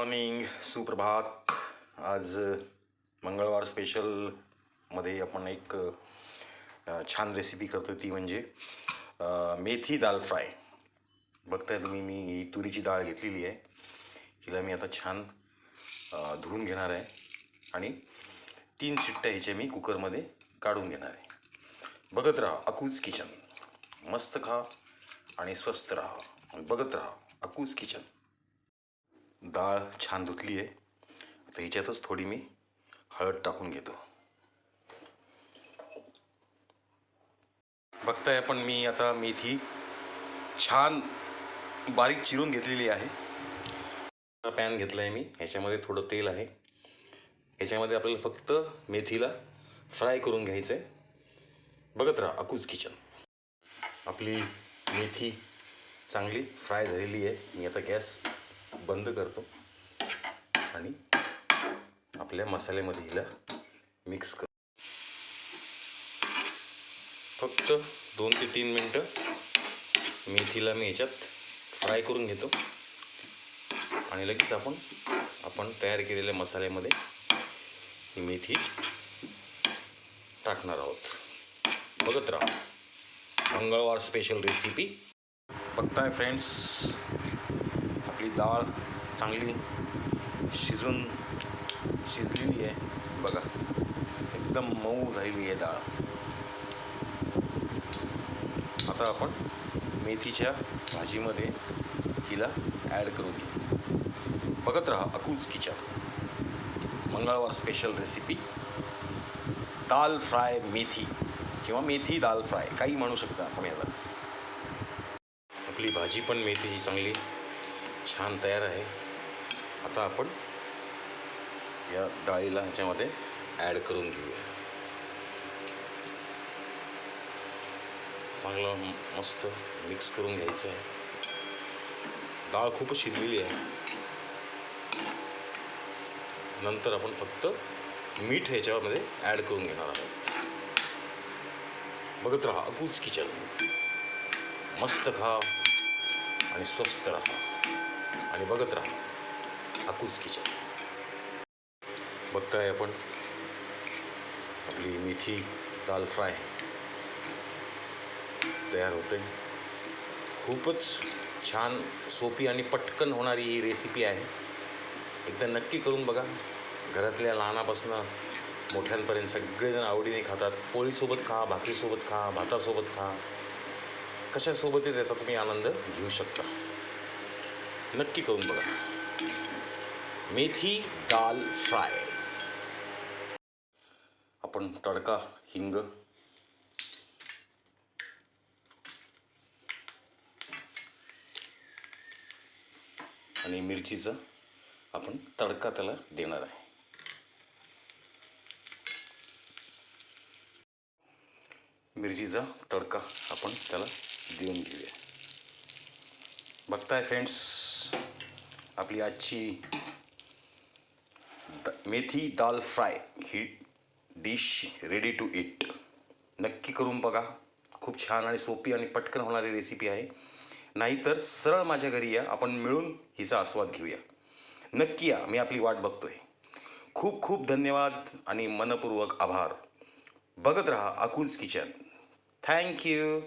Morning सुप्रभात आज मंगळवार स्पेशलमध्ये आपण एक छान रेसिपी करतो ती म्हणजे मेथी दाल फ्राय. बघताय तुम्ही मी ही तुरीची डाळ घेतलेली आहे. हिला मी आता छान धुवून घेणार आहे. आणि तीन शिट्ट्या ह्याच्या मी कुकरमध्ये काढून घेणार आहे. बघत राहा अकूज किचन. मस्त खा आणि स्वस्त राहा. बघत राहा अकूज किचन. डाळ छान धुतली आहे. आता ह्याच्यातच थोडी मी हळद टाकून घेतो. बघताय आपण मी आता मेथी छान बारीक चिरून घेतलेली आहे. पॅन घेतला आहे मी ह्याच्यामध्ये थोडं तेल आहे. ह्याच्यामध्ये आपल्याला फक्त मेथीला फ्राय करून घ्यायचं आहे बघत राहा अकूज किचन. आपली मेथी चांगली फ्राय झालेली आहे. मी आता गॅस बंद करतो आणि आपल्या मसाल्यामध्ये हिला मिक्स कर फक्त दोन ते तीन मिनटं मेथीला मी ह्याच्यात फ्राय करून घेतो. आणि लगेच आपण आपण तयार केलेल्या मसाल्यामध्ये ही मेथी टाकणार आहोत. बघत राहा. मंगळवार स्पेशल रेसिपी बघताय फ्रेंड्स डाळ चांगली शिजून शिजलेली आहे. बघा एकदम मऊ झालेली आहे डाळ. आता आपण मेथीच्या भाजीमध्ये हिला ॲड करू दे बघत राहा अकूज किचन. मंगळवार स्पेशल रेसिपी दाल फ्राय मेथी किंवा मेथी दाल फ्राय काही म्हणू शकता आपण याला. आपली भाजी पण मेथीची चांगली. छान तयार आहे. आता आपण या डाळीला ह्याच्यामध्ये ॲड करून घेऊया. चांगलं मस्त मिक्स करून घ्यायचं आहे. डाळ खूप शिजलेली आहे. नंतर आपण फक्त मीठ ह्याच्यामध्ये ॲड करून घेणार आहोत. बघत राहा अगूज किचन मस्त खा आणि स्वस्त राहा. आणि बघत राहा. अकूज किचन बघताय आपण आपली मेथी दाल फ्राय तयार होते. खूपच छान सोपी आणि पटकन होणारी ही रेसिपी आहे. एकदा नक्की करून बघा. घरातल्या लहानापासनं मोठ्यांपर्यंत सगळेजण आवडीने खातात. पोळीसोबत खा भाकरीसोबत खा भातासोबत खा. कशासोबतही त्याचा तुम्ही आनंद घेऊ शकता. नक्की करून बघा. मेथी दाल फ्राय. आपण तडका हिंग. आणि मिरचीचा आपण तडका त्याला देणार आहे. मिरचीचा तडका आपण त्याला देऊन घेऊया. बघताय फ्रेंड्स आपली आजची द मेथी दाल फ्राय ही डिश रेडी टू इट नक्की करून बघा. खूप छान आणि सोपी आणि पटकन होणारी रेसिपी आहे. नाहीतर सरळ माझ्या घरी या. आपण मिळून हिचा आस्वाद घेऊया. नक्की या. मी आपली वाट बघतोय. खूप खूप धन्यवाद आणि मनपूर्वक आभार. बघत रहा अकूज किचन. थँक्यू